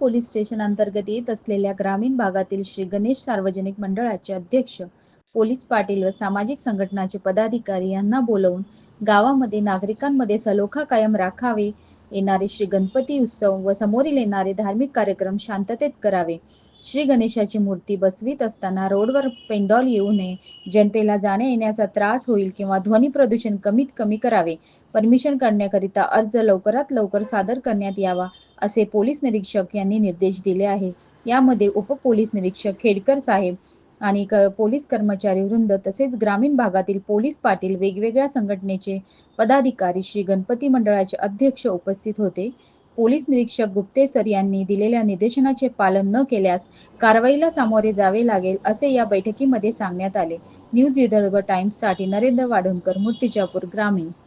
Police station अंतर्गत येत असलेल्या ग्रामीण भागातील श्री गणेश सार्वजनिक मंडळाचे अध्यक्ष पोलीस पाटील व सामाजिक संघटनाचे पदाधिकारी यांना बोलवून गावामध्ये नागरिकांमध्ये सलोखा कायम राखावे येणारे श्री गणपती उत्सव व समोरील येणारे धार्मिक कार्यक्रम शांततेत करावे. श्री गणेशाची मूर्ती बसवीत असताना रोडवर पेंडॉल येऊ नये जनतेला जाण्या येण्याचा त्रास होईल किंवा ध्वनी प्रदूषण कमीत कमी करावे. परमिशन करण्याकरिता अर्ज लवकरात लवकर सादर करण्यात यावा. असे पोलीस निरीक्षक यांनी निर्देश दिले आहे. यामध्ये उपपोलीस निरीक्षक खेडकर साहेब आणि क पोलीस कर्मचारी वृंद तसेच ग्रामीण भागातील पोलीस पाटील वेगवेगळ्या संघटनेचे पदाधिकारी श्री गणपती मंडळाचे अध्यक्ष उपस्थित होते. पोलीस निरीक्षक गुप्ते सर यांनी दिलेल्या निदेशनाचे पालन न केल्यास कारवाईला सामोरे जावे लागेल असे या बैठकीमध्ये सांगण्यात आले. न्यूज विदर्भ टाइम्ससाठी नरेंद्र वाडणकर मूर्तिजापूर ग्रामीण.